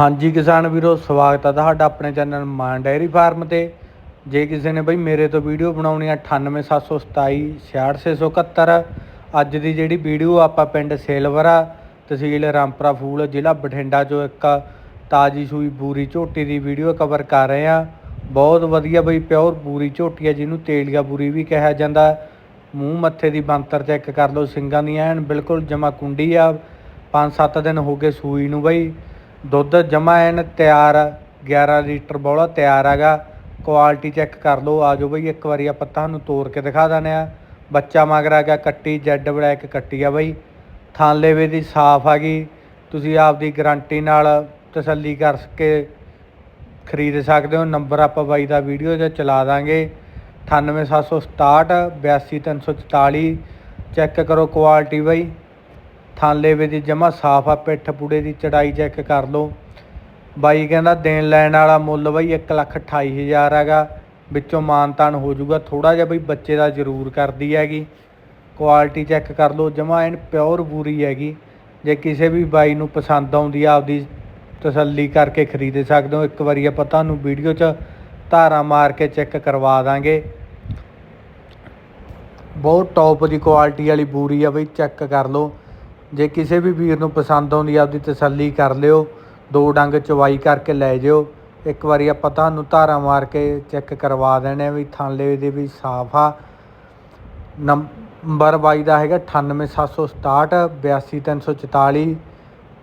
ਹਾਂਜੀ ਕਿਸਾਨ ਵੀਰੋ, ਸਵਾਗਤ ਹੈ ਤੁਹਾਡਾ ਆਪਣੇ ਚੈਨਲ ਮਾਨ ਡੈਰੀ ਫਾਰਮ ਤੇ। ਜੇ ਕਿਸੇ ਨੇ ਬਈ ਮੇਰੇ ਤੋਂ ਵੀਡੀਓ ਬਣਾਉਣੀ ਆ 98727 66671 ਅੱਜ ਦੀ ਜਿਹੜੀ ਵੀਡੀਓ ਆਪਾਂ ਪਿੰਡ ਸੇਲਵਰਾ ਤਹਿਸੀਲ ਰਾਮਪਰਾ ਫੂਲ, ਜ਼ਿਲ੍ਹਾ ਬਠਿੰਡਾ ਚੋਂ ਇੱਕ ਤਾਜੀ ਸੂਈ ਬੂਰੀ ਝੋਟੀ ਦੀ ਵੀਡੀਓ ਕਵਰ ਕਰ ਰਹੇ ਆ। ਬਹੁਤ ਵਧੀਆ ਬਈ ਪਿਓਰ ਬੂਰੀ ਝੋਟੀ ਹੈ ਜਿਹਨੂੰ ਤੇਲੀਆ ਬੂਰੀ ਵੀ ਕਿਹਾ ਜਾਂਦਾ। ਮੂੰਹ ਮੱਥੇ ਦੀ ਬੰਤਰ ਚੈੱਕ ਕਰ ਲਓ ਸਿੰਘਾਂ ਦੀ ਐਨ ਬਿਲਕੁਲ ਜਮਾ ਕੁੰਡੀ ਆ 5-7 ਦਿਨ ਹੋ ਗਏ ਸੂਈ ਨੂੰ ਬਈ। ਦੁੱਧ ਜਮਾ ਐਨ ਤਿਆਰ ਆ, 11 ਲੀਟਰ ਬੋਲਾ ਤਿਆਰ ਹੈਗਾ। ਕੁਆਲਿਟੀ ਚੈੱਕ ਕਰ ਲਓ ਆਜੋ ਬਈ ਇੱਕ ਵਾਰੀ ਆਪਾਂ ਤੁਹਾਨੂੰ ਤੋੜ ਕੇ ਦਿਖਾ ਦਿੰਦੇ ਆ ਬੱਚਾ ਮਗਰ ਹੈਗਾ ਕੱਟੀ ਜੈਡ ਬਲੈਕ ਕੱਟੀ ਆ ਬਈ। ਥਾਂਲੇਵੇ ਦੀ ਸਾਫ਼ ਆ ਗਈ। ਤੁਸੀਂ ਆਪਦੀ ਗਾਰੰਟੀ ਨਾਲ ਤਸੱਲੀ ਕਰ ਸਕੇ ਖਰੀਦ ਸਕਦੇ ਹੋ। ਨੰਬਰ ਆਪਾਂ ਬਾਈ ਦਾ ਵੀਡੀਓ 'ਚ ਚਲਾ ਦਾਂਗੇ। 98767 82344 ਚੈੱਕ ਕਰੋ ਕੁਆਲਿਟੀ ਬਾਈ। ਥਾਂਲੇਵੇ ਦੀ ਜਮਾ ਸਾਫ਼ ਆ, ਪਿੱਠ ਪੂੜੇ ਦੀ ਚੜਾਈ ਚੈੱਕ ਕਰ ਲਓ। ਬਾਈ ਕਹਿੰਦਾ, ਦੇਣ ਲੈਣ ਵਾਲਾ ਮੁੱਲ ਬਈ 128000 ਹੈਗਾ। ਵਿੱਚੋਂ ਮਾਨਤਾਨ ਹੋ ਜਾਊਗਾ। ਥੋੜਾ ਜਿਹਾ ਬਈ ਬੱਚੇ ਦਾ ਜ਼ਰੂਰ ਕਰਦੀ ਹੈਗੀ। ਕੁਆਲਿਟੀ ਚੈੱਕ ਕਰ ਲਓ। ਜਮਾ ਐਨ ਪਿਓਰ ਬੂਰੀ ਹੈਗੀ। ਜੇ ਕਿਸੇ ਵੀ ਬਾਈ ਨੂੰ ਪਸੰਦ ਆਉਂਦੀ ਆ, ਆਪਦੀ ਤਸੱਲੀ ਕਰਕੇ ਖਰੀਦ ਸਕਦੇ ਹੋ। ਇੱਕ ਵਾਰੀ ਆਪਾਂ ਤੁਹਾਨੂੰ ਵੀਡੀਓ 'ਚ ਧਾਰਾ ਮਾਰ ਕੇ ਚੈੱਕ ਕਰਵਾ ਦਾਂਗੇ। ਬਹੁਤ ਟੌਪ ਦੀ ਕੁਆਲਿਟੀ ਵਾਲੀ ਬੂਰੀ ਆ ਬਈ। ਚੈੱਕ ਕਰ ਲਓ। ਜੇ ਕਿਸੇ ਵੀ ਵੀਰ ਨੂੰ ਪਸੰਦ ਆਉਂਦੀ ਆ, ਆਪਦੀ ਤਸੱਲੀ ਕਰ ਲਿਓ, ਦੋ ਡੰਗ ਚਵਾਈ ਕਰਕੇ ਲੈ ਜਿਓ। ਇੱਕ ਵਾਰੀ ਆਪਾਂ ਤੁਹਾਨੂੰ ਧਾਰਾ ਮਾਰ ਕੇ ਚੈੱਕ ਕਰਵਾ ਦੇਣੇ ਆ ਵੀ ਥਾਂਲੇ ਦੇ ਵੀ ਸਾਫ਼ ਆ। ਨੰਬਰ ਬਾਈ ਦਾ ਹੈਗਾ 98767 82344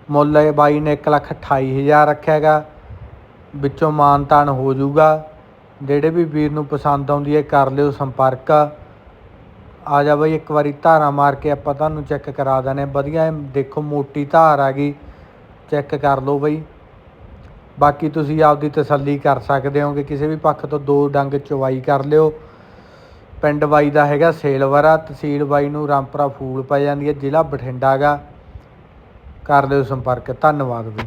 ਮੁੱਲ ਇਹ ਬਾਈ ਨੇ 128000 ਰੱਖਿਆ ਹੈਗਾ। ਵਿੱਚੋਂ ਮਾਨਤਾਨ ਹੋ ਜਾਊਗਾ। ਜਿਹੜੇ ਵੀ ਵੀਰ ਨੂੰ ਪਸੰਦ ਆਉਂਦੀ ਹੈ, ਕਰ ਲਿਓ ਸੰਪਰਕ। ਆ ਜਾ ਬਾਈ, ਇੱਕ ਵਾਰੀ ਧਾਰਾ ਮਾਰ ਕੇ ਆਪਾਂ ਤੁਹਾਨੂੰ ਚੈੱਕ ਕਰਾ ਦਨੇ ਵਧੀਆ ਦੇਖੋ ਮੋਟੀ ਧਾਰ ਆ ਗਈ। ਚੈੱਕ ਕਰ ਲਓ ਬਾਈ। ਬਾਕੀ ਤੁਸੀਂ ਆਪਦੀ ਤਸੱਲੀ ਕਰ ਸਕਦੇ ਹੋਗੇ। ਕਿਸੇ ਵੀ ਪੱਖ ਤੋਂ ਦੋ ਡੰਗ ਚਵਾਈ ਕਰ ਲਿਓ। ਪਿੰਡ ਬਾਈ ਦਾ ਹੈਗਾ ਸੇਲਵਰਾ, ਤਹਿਸੀਲ ਬਾਈ ਨੂੰ ਰਾਮਪਰਾ ਫੂਲ ਪੈ ਜਾਂਦੀ ਹੈ, ਜ਼ਿਲ੍ਹਾ ਬਠਿੰਡਾ ਗਾ। ਕਰ ਲਿਓ ਸੰਪਰਕ। ਧੰਨਵਾਦ ਬਈ।